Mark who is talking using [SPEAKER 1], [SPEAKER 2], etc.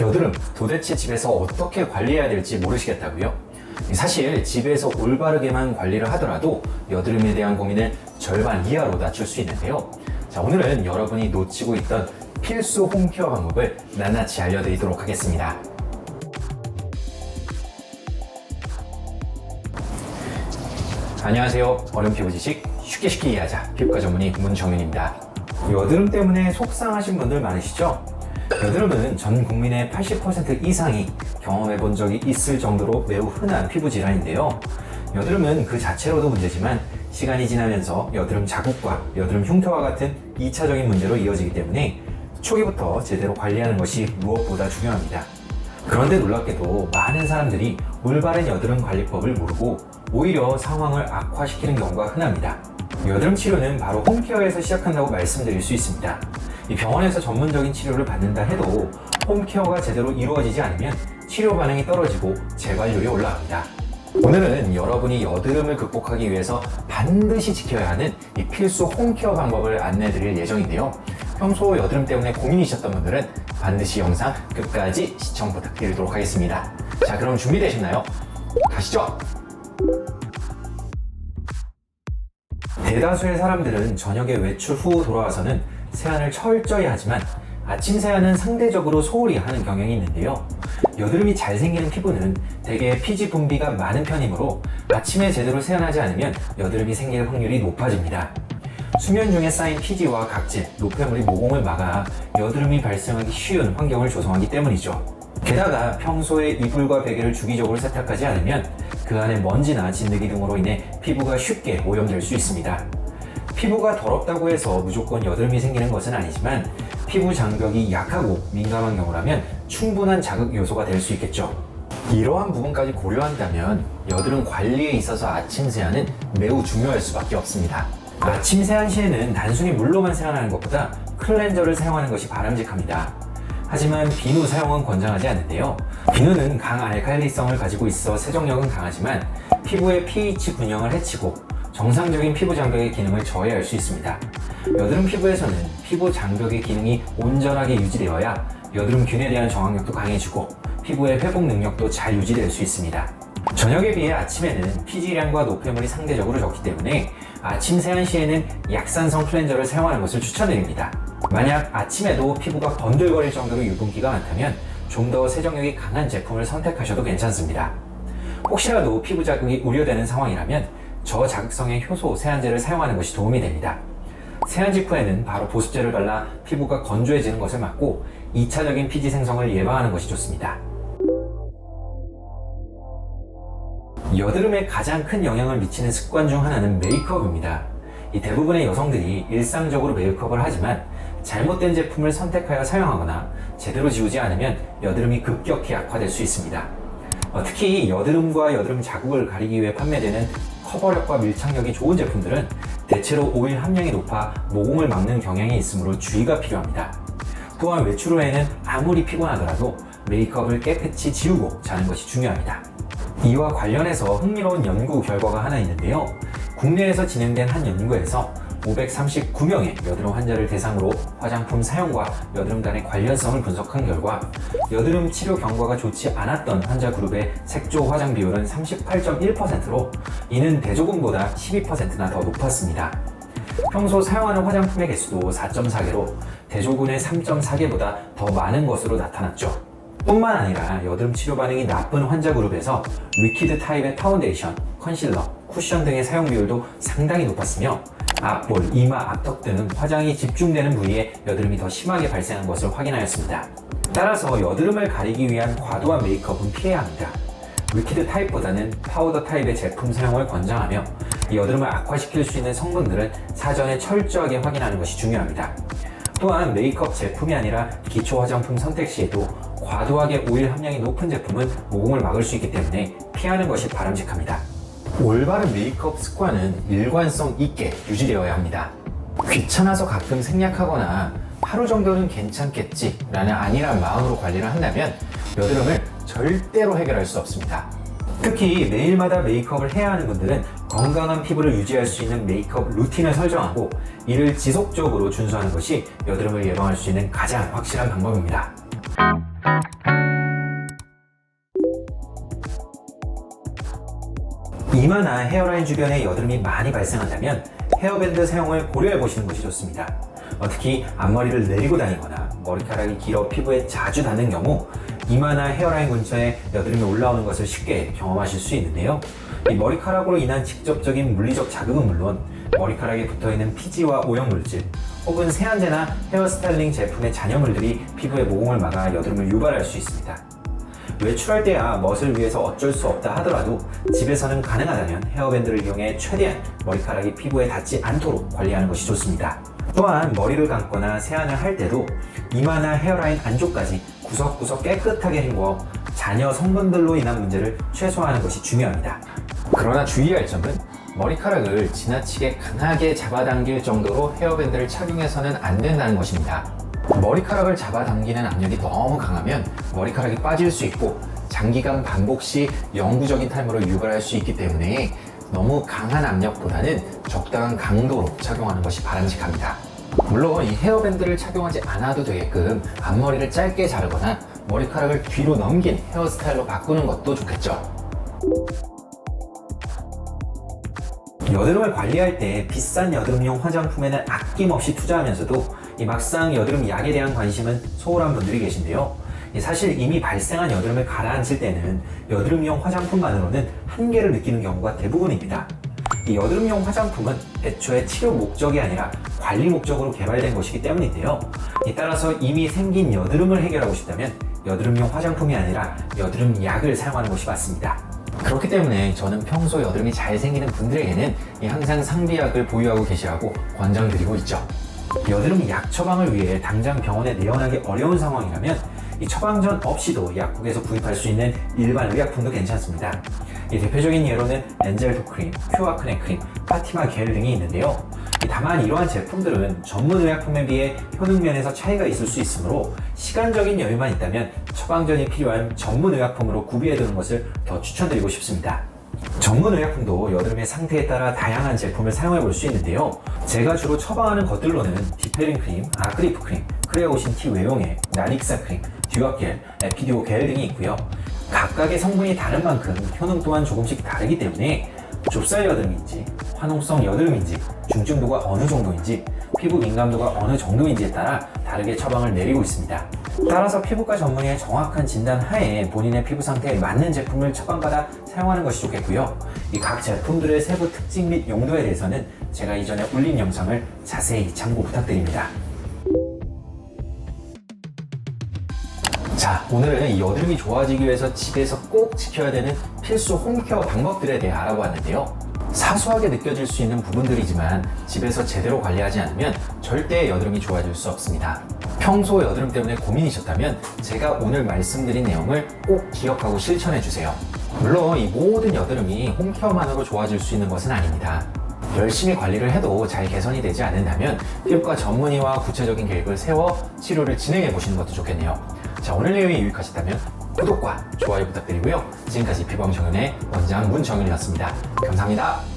[SPEAKER 1] 여드름 도대체 집에서 어떻게 관리해야 될지 모르시겠다고요? 사실 집에서 올바르게만 관리를 하더라도 여드름에 대한 고민을 절반 이하로 낮출 수 있는데요. 자, 오늘은 여러분이 놓치고 있던 필수 홈케어 방법을 낱낱이 알려드리도록 하겠습니다. 안녕하세요. 얼음 피부 지식 쉽게 쉽게 이해하자 피부과 전문의 문정윤입니다. 여드름 때문에 속상하신 분들 많으시죠? 여드름은 전 국민의 80% 이상이 경험해 본 적이 있을 정도로 매우 흔한 피부 질환인데요. 여드름은 그 자체로도 문제지만 시간이 지나면서 여드름 자국과 여드름 흉터와 같은 2차적인 문제로 이어지기 때문에 초기부터 제대로 관리하는 것이 무엇보다 중요합니다. 그런데 놀랍게도 많은 사람들이 올바른 여드름 관리법을 모르고 오히려 상황을 악화시키는 경우가 흔합니다. 여드름 치료는 바로 홈케어에서 시작한다고 말씀드릴 수 있습니다. 이 병원에서 전문적인 치료를 받는다 해도 홈케어가 제대로 이루어지지 않으면 치료 반응이 떨어지고 재발률이 올라갑니다. 오늘은 여러분이 여드름을 극복하기 위해서 반드시 지켜야 하는 이 필수 홈케어 방법을 안내해 드릴 예정인데요. 평소 여드름 때문에 고민이셨던 분들은 반드시 영상 끝까지 시청 부탁드리도록 하겠습니다. 자, 그럼 준비되셨나요? 가시죠! 대다수의 사람들은 저녁에 외출 후 돌아와서는 세안을 철저히 하지만 아침 세안은 상대적으로 소홀히 하는 경향이 있는데요. 여드름이 잘 생기는 피부는 대개 피지 분비가 많은 편이므로 아침에 제대로 세안하지 않으면 여드름이 생길 확률이 높아집니다. 수면 중에 쌓인 피지와 각질, 노폐물이 모공을 막아 여드름이 발생하기 쉬운 환경을 조성하기 때문이죠. 게다가 평소에 이불과 베개를 주기적으로 세탁하지 않으면 그 안에 먼지나 진드기 등으로 인해 피부가 쉽게 오염될 수 있습니다. 피부가 더럽다고 해서 무조건 여드름이 생기는 것은 아니지만 피부 장벽이 약하고 민감한 경우라면 충분한 자극 요소가 될 수 있겠죠. 이러한 부분까지 고려한다면 여드름 관리에 있어서 아침 세안은 매우 중요할 수밖에 없습니다. 아침 세안 시에는 단순히 물로만 세안하는 것보다 클렌저를 사용하는 것이 바람직합니다. 하지만 비누 사용은 권장하지 않는데요. 비누는 강 알칼리성을 가지고 있어 세정력은 강하지만 피부의 pH 균형을 해치고 정상적인 피부 장벽의 기능을 저해할 수 있습니다. 여드름 피부에서는 피부 장벽의 기능이 온전하게 유지되어야 여드름균에 대한 저항력도 강해지고 피부의 회복 능력도 잘 유지될 수 있습니다. 저녁에 비해 아침에는 피지량과 노폐물이 상대적으로 적기 때문에 아침 세안 시에는 약산성 클렌저를 사용하는 것을 추천드립니다. 만약 아침에도 피부가 번들거릴 정도로 유분기가 많다면 좀 더 세정력이 강한 제품을 선택하셔도 괜찮습니다. 혹시라도 피부 자극이 우려되는 상황이라면 저자극성의 효소 세안제를 사용하는 것이 도움이 됩니다. 세안 직후에는 바로 보습제를 발라 피부가 건조해지는 것을 막고 2차적인 피지 생성을 예방하는 것이 좋습니다. 여드름에 가장 큰 영향을 미치는 습관 중 하나는 메이크업입니다. 이 대부분의 여성들이 일상적으로 메이크업을 하지만 잘못된 제품을 선택하여 사용하거나 제대로 지우지 않으면 여드름이 급격히 악화될 수 있습니다. 어, 특히 여드름과 여드름 자국을 가리기 위해 판매되는 커버력과 밀착력이 좋은 제품들은 대체로 오일 함량이 높아 모공을 막는 경향이 있으므로 주의가 필요합니다. 또한 외출 후에는 아무리 피곤하더라도 메이크업을 깨끗이 지우고 자는 것이 중요합니다. 이와 관련해서 흥미로운 연구 결과가 하나 있는데요. 국내에서 진행된 한 연구에서 539명의 여드름 환자를 대상으로 화장품 사용과 여드름 간의 관련성을 분석한 결과 여드름 치료 경과가 좋지 않았던 환자 그룹의 색조 화장 비율은 38.1%로 이는 대조군보다 12%나 더 높았습니다. 평소 사용하는 화장품의 개수도 4.4개로 대조군의 3.4개보다 더 많은 것으로 나타났죠. 뿐만 아니라 여드름 치료 반응이 나쁜 환자 그룹에서 리퀴드 타입의 파운데이션, 컨실러, 쿠션 등의 사용 비율도 상당히 높았으며 앞볼, 이마, 앞턱 등 화장이 집중되는 부위에 여드름이 더 심하게 발생한 것을 확인하였습니다. 따라서 여드름을 가리기 위한 과도한 메이크업은 피해야 합니다. 리퀴드 타입보다는 파우더 타입의 제품 사용을 권장하며 이 여드름을 악화시킬 수 있는 성분들은 사전에 철저하게 확인하는 것이 중요합니다. 또한 메이크업 제품이 아니라 기초 화장품 선택 시에도 과도하게 오일 함량이 높은 제품은 모공을 막을 수 있기 때문에 피하는 것이 바람직합니다. 올바른 메이크업 습관은 일관성 있게 유지되어야 합니다. 귀찮아서 가끔 생략하거나 하루 정도는 괜찮겠지 라는 안일한 마음으로 관리를 한다면 여드름을 절대로 해결할 수 없습니다. 특히 매일마다 메이크업을 해야 하는 분들은 건강한 피부를 유지할 수 있는 메이크업 루틴을 설정하고 이를 지속적으로 준수하는 것이 여드름을 예방할 수 있는 가장 확실한 방법입니다. 이마나 헤어라인 주변에 여드름이 많이 발생한다면 헤어밴드 사용을 고려해 보시는 것이 좋습니다. 어, 특히 앞머리를 내리고 다니거나 머리카락이 길어 피부에 자주 닿는 경우 이마나 헤어라인 근처에 여드름이 올라오는 것을 쉽게 경험하실 수 있는데요. 이 머리카락으로 인한 직접적인 물리적 자극은 물론 머리카락에 붙어 있는 피지와 오염물질 혹은 세안제나 헤어스타일링 제품의 잔여물들이 피부의 모공을 막아 여드름을 유발할 수 있습니다. 외출할 때야 멋을 위해서 어쩔 수 없다 하더라도 집에서는 가능하다면 헤어밴드를 이용해 최대한 머리카락이 피부에 닿지 않도록 관리하는 것이 좋습니다. 또한 머리를 감거나 세안을 할 때도 이마나 헤어라인 안쪽까지 구석구석 깨끗하게 헹궈 잔여 성분들로 인한 문제를 최소화하는 것이 중요합니다. 그러나 주의할 점은 머리카락을 지나치게 강하게 잡아당길 정도로 헤어밴드를 착용해서는 안 된다는 것입니다. 머리카락을 잡아당기는 압력이 너무 강하면 머리카락이 빠질 수 있고 장기간 반복 시 영구적인 탈모를 유발할 수 있기 때문에 너무 강한 압력보다는 적당한 강도로 착용하는 것이 바람직합니다. 물론 이 헤어밴드를 착용하지 않아도 되게끔 앞머리를 짧게 자르거나 머리카락을 뒤로 넘긴 헤어스타일로 바꾸는 것도 좋겠죠. 여드름을 관리할 때 비싼 여드름용 화장품에는 아낌없이 투자하면서도 이 막상 여드름 약에 대한 관심은 소홀한 분들이 계신데요. 이 사실 이미 발생한 여드름을 가라앉힐 때는 여드름용 화장품만으로는 한계를 느끼는 경우가 대부분입니다. 이 여드름용 화장품은 애초에 치료 목적이 아니라 관리 목적으로 개발된 것이기 때문인데요. 이 따라서 이미 생긴 여드름을 해결하고 싶다면 여드름용 화장품이 아니라 여드름 약을 사용하는 것이 맞습니다. 그렇기 때문에 저는 평소 여드름이 잘 생기는 분들에게는 이 항상 상비약을 보유하고 계시라고 권장드리고 있죠. 여드름 약 처방을 위해 당장 병원에 내원하기 어려운 상황이라면 이 처방전 없이도 약국에서 구입할 수 있는 일반 의약품도 괜찮습니다. 이 대표적인 예로는 엔젤 도 크림, 큐아크네 크림, 파티마 겔 등이 있는데요. 이 다만 이러한 제품들은 전문 의약품에 비해 효능 면에서 차이가 있을 수 있으므로 시간적인 여유만 있다면 처방전이 필요한 전문 의약품으로 구비해두는 것을 더 추천드리고 싶습니다. 전문 의약품도 여드름의 상태에 따라 다양한 제품을 사용해 볼 수 있는데요. 제가 주로 처방하는 것들로는 디페린 크림, 아크리프 크림, 크레오신 T 외용액, 나닉사 크림, 듀어겔, 에피디오 겔 등이 있고요. 각각의 성분이 다른 만큼 효능 또한 조금씩 다르기 때문에 좁쌀 여드름인지, 화농성 여드름인지, 중증도가 어느 정도인지, 피부 민감도가 어느 정도인지에 따라 다르게 처방을 내리고 있습니다. 따라서 피부과 전문의의 정확한 진단 하에 본인의 피부 상태에 맞는 제품을 처방받아 사용하는 것이 좋겠고요. 이 각 제품들의 세부 특징 및 용도에 대해서는 제가 이전에 올린 영상을 자세히 참고 부탁드립니다. 자, 오늘은 이 여드름이 좋아지기 위해서 집에서 꼭 지켜야 되는 필수 홈케어 방법들에 대해 알아보았는데요. 사소하게 느껴질 수 있는 부분들이지만 집에서 제대로 관리하지 않으면 절대 여드름이 좋아질 수 없습니다. 평소 여드름 때문에 고민이셨다면 제가 오늘 말씀드린 내용을 꼭 기억하고 실천해 주세요. 물론 이 모든 여드름이 홈케어만으로 좋아질 수 있는 것은 아닙니다. 열심히 관리를 해도 잘 개선이 되지 않는다면 피부과 전문의와 구체적인 계획을 세워 치료를 진행해 보시는 것도 좋겠네요. 자, 오늘 내용이 유익하셨다면 구독과 좋아요 부탁드리고요. 지금까지 정윤의 원장 문정윤이었습니다. 감사합니다.